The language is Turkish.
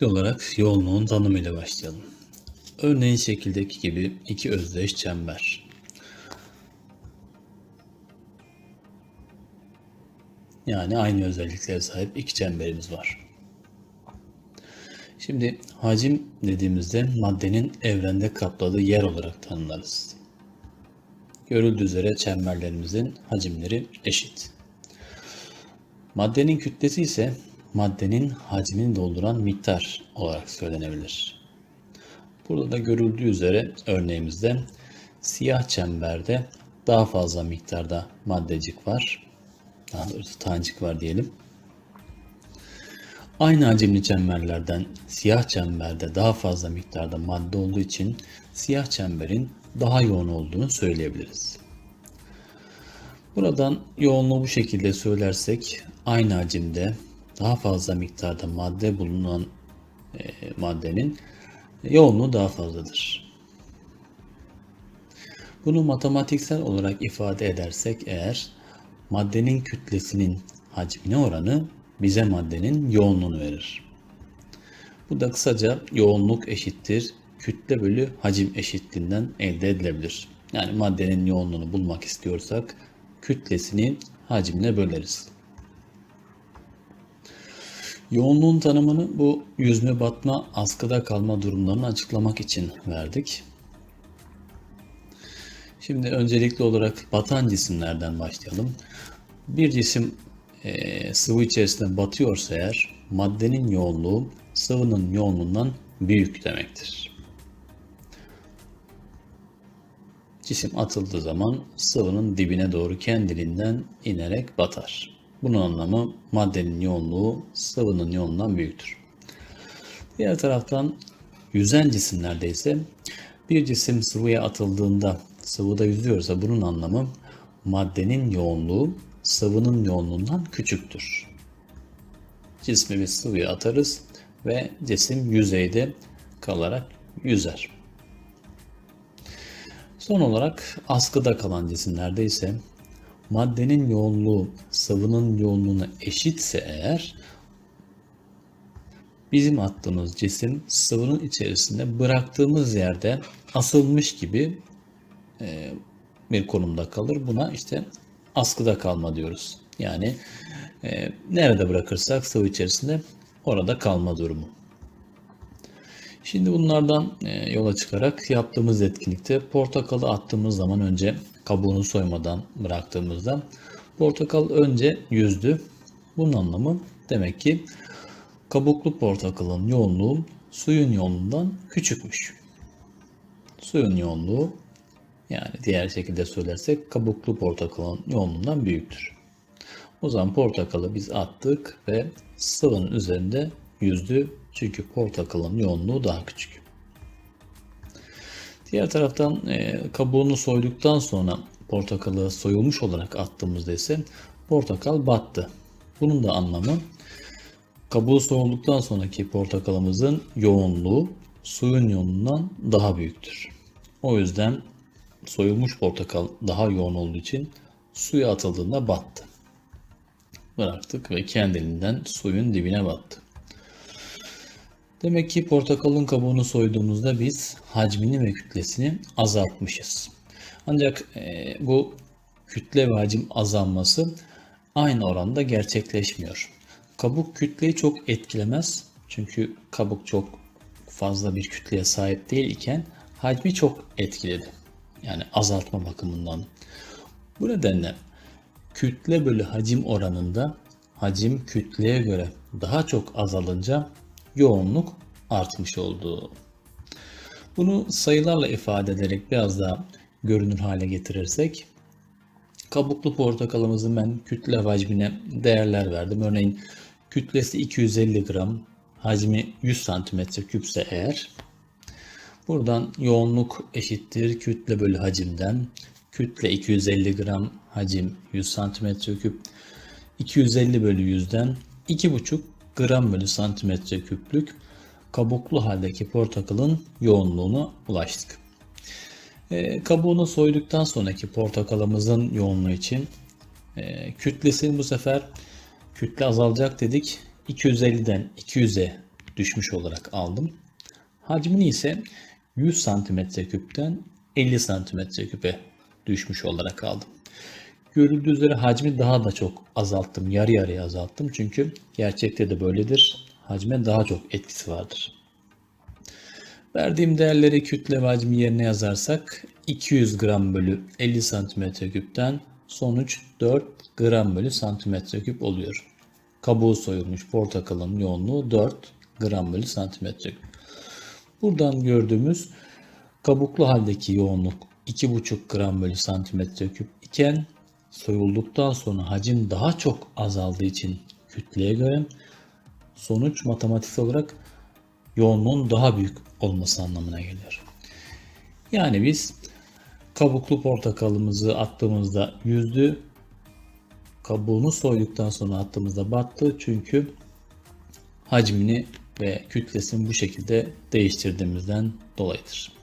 İlk olarak yoğunluğun tanımıyla başlayalım. Örneğin şekildeki gibi iki özdeş çember. Yani aynı özelliklere sahip iki çemberimiz var. Şimdi hacim dediğimizde maddenin evrende kapladığı yer olarak tanımlarız. Görüldüğü üzere çemberlerimizin hacimleri eşit. Maddenin kütlesi ise maddenin hacmini dolduran miktar olarak söylenebilir. Burada da görüldüğü üzere örneğimizde siyah çemberde daha fazla miktarda maddecik var. Daha doğrusu tanecik var diyelim. Aynı hacimli çemberlerden siyah çemberde daha fazla miktarda madde olduğu için siyah çemberin daha yoğun olduğunu söyleyebiliriz. Buradan yoğunluğu bu şekilde söylersek aynı hacimde daha fazla miktarda madde bulunan e, maddenin yoğunluğu daha fazladır. Bunu matematiksel olarak ifade edersek eğer maddenin kütlesinin hacmine oranı bize maddenin yoğunluğunu verir. Bu da kısaca yoğunluk eşittir kütle bölü hacim eşitliğinden elde edilebilir. Yani maddenin yoğunluğunu bulmak istiyorsak kütlesini hacimle böleriz. Yoğunluğun tanımını bu yüzme batma askıda kalma durumlarını açıklamak için verdik. Şimdi öncelikli olarak batan cisimlerden başlayalım. Bir cisim e, sıvı içerisinde batıyorsa eğer maddenin yoğunluğu sıvının yoğunluğundan büyük demektir. Cisim atıldığı zaman sıvının dibine doğru kendiliğinden inerek batar. Bunun anlamı maddenin yoğunluğu sıvının yoğunluğundan büyüktür. Diğer taraftan yüzen cisimlerde ise bir cisim sıvıya atıldığında sıvıda yüzüyorsa bunun anlamı maddenin yoğunluğu sıvının yoğunluğundan küçüktür. Cismi sıvıya atarız ve cisim yüzeyde kalarak yüzer. Son olarak askıda kalan cisimlerde ise maddenin yoğunluğu sıvının yoğunluğuna eşitse eğer bizim attığımız cisim sıvının içerisinde bıraktığımız yerde asılmış gibi e, bir konumda kalır. Buna işte askıda kalma diyoruz. Yani e, nerede bırakırsak sıvı içerisinde orada kalma durumu. Şimdi bunlardan e, yola çıkarak yaptığımız etkinlikte portakalı attığımız zaman önce kabuğunu soymadan bıraktığımızda portakal önce yüzdü. Bunun anlamı demek ki kabuklu portakalın yoğunluğu suyun yoğunluğundan küçükmüş. Suyun yoğunluğu yani diğer şekilde söylersek kabuklu portakalın yoğunluğundan büyüktür. O zaman portakalı biz attık ve sıvının üzerinde yüzdü. Çünkü portakalın yoğunluğu daha küçük. Diğer taraftan e, kabuğunu soyduktan sonra portakalı soyulmuş olarak attığımızda ise portakal battı. Bunun da anlamı kabuğu soyulduktan sonraki portakalımızın yoğunluğu suyun yoğunluğundan daha büyüktür. O yüzden soyulmuş portakal daha yoğun olduğu için suya atıldığında battı. Bıraktık ve kendiliğinden suyun dibine battı. Demek ki portakalın kabuğunu soyduğumuzda biz hacmini ve kütlesini azaltmışız. Ancak e, bu kütle ve hacim azalması aynı oranda gerçekleşmiyor. Kabuk kütleyi çok etkilemez. Çünkü kabuk çok fazla bir kütleye sahip değil iken hacmi çok etkiledi. Yani azaltma bakımından. Bu nedenle kütle bölü hacim oranında hacim kütleye göre daha çok azalınca yoğunluk artmış oldu. Bunu sayılarla ifade ederek biraz daha görünür hale getirirsek kabuklu portakalımızın ben kütle hacmine değerler verdim. Örneğin kütlesi 250 gram, hacmi 100 santimetre küpse eğer buradan yoğunluk eşittir kütle bölü hacimden kütle 250 gram hacim 100 santimetre küp 250 bölü 100'den 2,5 gram bölü santimetre küplük kabuklu haldeki portakalın yoğunluğuna ulaştık. E, kabuğunu soyduktan sonraki portakalımızın yoğunluğu için e, kütlesini bu sefer kütle azalacak dedik. 250'den 200'e düşmüş olarak aldım. Hacmini ise 100 santimetre küpten 50 santimetre küpe düşmüş olarak aldım. Görüldüğü üzere hacmi daha da çok azalttım. Yarı yarıya azalttım. Çünkü gerçekte de böyledir. Hacme daha çok etkisi vardır. Verdiğim değerleri kütle ve hacmi yerine yazarsak 200 gram bölü 50 santimetre küpten sonuç 4 gram bölü santimetre küp oluyor. Kabuğu soyulmuş portakalın yoğunluğu 4 gram bölü santimetre küp. Buradan gördüğümüz kabuklu haldeki yoğunluk 2,5 gram bölü santimetre küp iken soyulduktan sonra hacim daha çok azaldığı için kütleye göre sonuç matematiksel olarak yoğunluğun daha büyük olması anlamına geliyor. Yani biz kabuklu portakalımızı attığımızda yüzdü, kabuğunu soyduktan sonra attığımızda battı çünkü hacmini ve kütlesini bu şekilde değiştirdiğimizden dolayıdır.